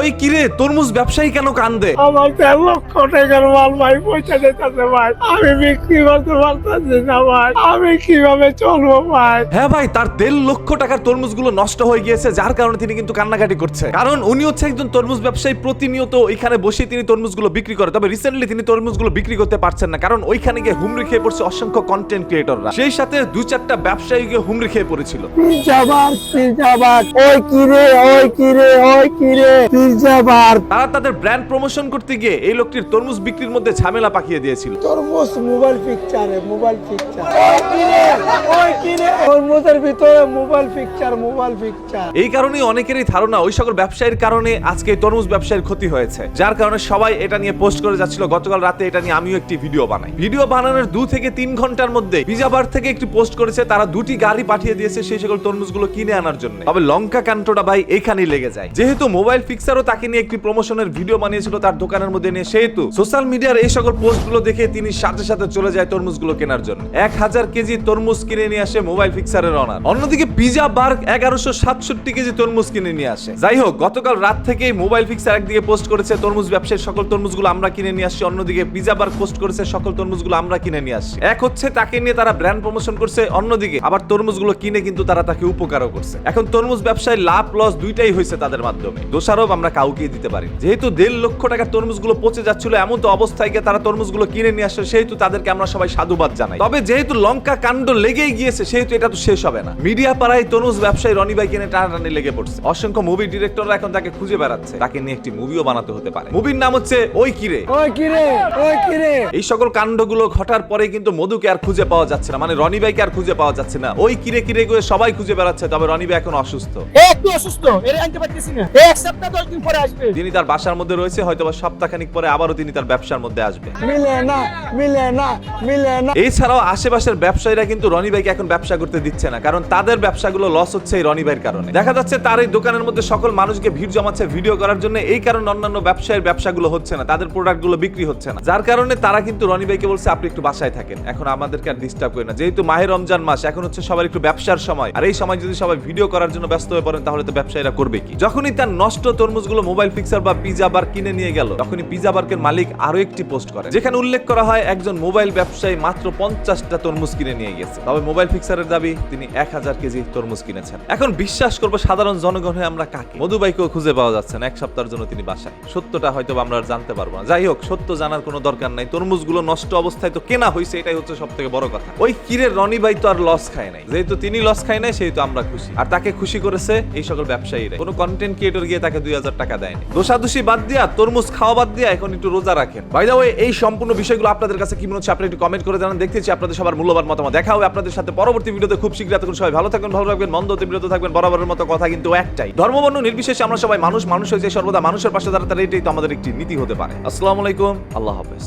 ওই কিরে তরমুজ ব্যবসায়ী কেন কান্দে? আমার দেড় লক্ষ টাকার মাল ভাই পয়সা দিতেছে ভাই। আমি বিক্রি করতে পারতেছি না ভাই। আমি কীভাবে চলবো ভাই? হ্যাঁ ভাই তার দেড় লক্ষ টাকার তরমুজগুলো নষ্ট হয়ে গিয়েছে যার কারণে তিনি কিন্তু কান্নাকাটি করছে। কারণ উনি হচ্ছে একজন তরমুজ ব্যবসায়ী প্রতিনিয়ত এখানে বসে তিনি তরমুজগুলো বিক্রি করে। তবে রিসেন্টলি তিনি তরমুজগুলো বিক্রি করতে পারছেন না কারণ ওইখানে গিয়ে হুমড়ি খেয়ে পড়ছে অসংখ্য কন্টেন্ট ক্রিয়েটররা সেই সাথে দু চারটা ব্যবসায়ী গিয়ে হুমড়ি খেয়ে পড়েছিল। পিজাবার পিজাবার ওই কিরে ওই কিরে ওই কিরে পিজাবার তারা তাদের ব্র্যান্ড প্রমোশন করতে গিয়ে এই লোকটির তরমুজ বিক্রির মধ্যে ঝামেলা পাকিয়ে দিয়েছিল। তরমুজ মোবাইল পিকচারে মোবাইল পিকচার তরমুজের ভিতরে মোবাইল পিকচার মোবাইল পিকচার এই কারণেই অনেকেরই ধারণা ওই সকল ব্যবসায়ীর কারণে আজকে এই তরমুজ ব্যবসায়ীর ক্ষতি হয়েছে। যার কারণে সবাই এটা নিয়ে পোস্ট করে যাচ্ছিল গতকাল রাতে এটা নিয়ে আমিও একটি ভিডিও বানাই। ভিডিও বানানোর দু থেকে তিন ঘণ্টার মধ্যে পিজাবার থেকে একটি পোস্ট করেছে তারা দুটি গাড়ি পাঠিয়ে দিয়েছে সেই সকল তরমুজগুলো কিনে আনার জন্য। তবে লঙ্কা কান্টটা ভাই এখানেই লেগে যায়। যেহেতু মোবাইল ফিক্সারও তাকে নিয়ে একটি প্রমোশনের ভিডিও বানিয়েছিল তার দোকানের মধ্যে নিয়ে। সেহেতু সোশ্যাল মিডিয়ার এই সকল পোস্টগুলো দেখে তিনি সাথে সাথে চলে যায় তরমুজগুলো কেনার জন্য। এক হাজার কেজি তরমুজ কিনে নিয়ে আসে মোবাইল ফিক্সারের অনার অন্যদিকে পিজা বার্গ এগারোশো সাতষট্টি কেজি তরমুজ কিনে নিয়ে আসে। যাই হোক, গতকাল রাত থেকেই মোবাইল ফিক্সার একদিকে পোস্ট করেছে, তরমুজ ব্যবসায়ীর সকল তরমুজগুলো আমরা কিনে নিয়ে আসছি। অন্যদিকে পিজা বার্গ পোস্ট করেছে, সকল তরমুজগুলো আমরা কিনে নিয়ে আসছি। এক হচ্ছে তাকে নিয়ে তারা ব্র্যান্ড প্রমোশন করছে, অন্যদিকে আবার তরমুজগুলো কিনে কিন্তু তারা তাকে উপকারও করছে। এখন তরমুজ ব্যবসায় লাভ লস দুইটাই হয়েছে তাদের মাধ্যমে। দোষারোপ আমরা কাউকে দিতে পারি যেহেতু দেড় লক্ষ টাকার তরমুজগুলো পচে যাচ্ছিল এমন তো অবস্থায় গিয়ে তারা তরমুজগুলো কিনে নিয়ে আসছে সেহেতু তাদেরকে আমরা সবাই সাধুবাদ জানাই। তবে যেহেতু লঙ্কা কাণ্ড লেগেই গিয়েছে সেহেতু এটা তো শেষ হবে না। মিডিয়া পাড়ায় তরমুজ ব্যবসায়ী রনি ভাই কিনে টানাটানি লেগে পড়ছে। অসংখ্য মুভি ডিরেক্টররা এখন তাকে খুঁজে বেড়াচ্ছে। তাকে নিয়ে একটি মুভিও বানাতে হতে পারে। মুভির নাম হচ্ছে ওই কিরে ওই কিরে ওই কিরে এই সকল কাণ্ডগুলো ঘটার পরে কিন্তু মধুকে আর খুঁজে পাওয়া যাচ্ছে না। মানে রনি ভাইকে আর খুঁজে পাওয়া যাচ্ছে না। ওই কিরে কিরে করে সবাই খুঁজে বেড়াচ্ছে তবে রনি ভাই এখন অসুস্থ। একটু অসুস্থ? এর আনতে পারতেছি না। এক সপ্তাহ দশ দিন পরে আসবে। তিনি তার বাসার মধ্যে রয়েছে হয়তো বা সপ্তাহখানিক পরে আবারও তিনি তার ব্যবসার মধ্যে আসবে। মিলে না মিলে না মিলে না। এছাড়াও আশেপাশের ব্যবসায়ীরা কিন্তু রনি ভাইকে এখন ব্যবসা করতে দিচ্ছে না কারণ তাদের ব্যবসাগুলো লস হচ্ছে এই রনি ভাইয়ের কারণে। দেখা যাচ্ছে তার এই দোকানের মধ্যে সকল মানুষকে ভিড় জমাচ্ছে ভিডিও করার জন্য এই কারণে অন্যান্য ব্যবসায়ীর ব্যবসাগুলো হচ্ছে না তাদের প্রোডাক্টগুলো বিক্রি হচ্ছে না। যার কারণে তারা কিন্তু রনি ভাইকে বলছে আপনি একটু বাসায় থাকেন এখন আমাদেরকে আর ডিস্টার্ব করেন না। যেহেতু মাহে রমজান মাস এখন হচ্ছে সবার একটু ব্যবসার সময় আর এই সময় যদি সবাই ভিডিও করার জন্য ব্যস্ত হয়ে পড়েন তাহলে তো ব্যবসায়ীরা করবে কি? যখনই তার নষ্ট তরমুজগুলো মোবাইল ফিক্সার বা পিজা বার কিনে নিয়ে গেল। তখনই পিজা বার্কের মালিক আরও একটি পোস্ট করে যেখানে উল্লেখ করা হয় একজন মোবাইল ব্যবসায়ী মাত্র পঞ্চাশটা তরমুজ কিনে নিয়ে গেছে। তবে মোবাইল ফিক্সারের দাবি, তিনি এক হাজার কেজি তরমুজ কিনেছেন। এখন বিশ্বাস করব সাধারণ জনগণ হয়ে আমরা কাকে? মধুবাইকেও খুঁজে পাওয়া যাচ্ছে না, এক সপ্তাহের জন্য তিনি বাসায়। সত্যটা হয়তো আমরা জানতে পারব না। যাই হোক, সত্য জানার কোনো দরকার নাই। তরমুজগুলো নষ্ট অবস্থায় তো কেনা হয়েছে এটাই হচ্ছে সব থেকে বড় কথা। ওই কিরের রনি ভাই তো আর লস খায় নাই। যেহেতু তিনি লস খায় নাই, সেহেতু আমরা খুশি। আর তাকে খুশি করেছে এই সকল ব্যবসায়ীরা কোনো কন্টেন্ট ক্রিয়েটর গিয়ে তাকে দুই হাজার টাকা দেয়নি। দোষাদোষি বাদ দিয়া, তরমুজ খাওয়া বাদ দিয়া এখন একটু রোজা রাখেন। বাই দা ওয়ে এই সম্পূর্ণ বিষয়গুলো আপনাদের কাছে কি মনে হচ্ছে আপনি একটু কমেন্ট করে জানান। দেখতেছি আপনাদের সবার মূল্যবান মতামত। দেখা হবে আপনাদের সাথে পরবর্তী ভিডিওতে। খুব শীঘ্রই এতক্ষণ সবাই ভালো থাকবেন ভালো থাকবেন, মন্দ হতে বিরত থাকবেন, বরাবরের মতো কথা কিন্তু একটাই। ধর্মবর্ণ নির্বিশেষে আমরা সবাই মানুষ মানুষ হয়েছে সর্বদা। মানুষের পাশে দাঁড়াতে এটাই তো আমাদের একটি নীতি হতে পারে। আসসালামু আলাইকুম, আল্লাহ হাফেজ।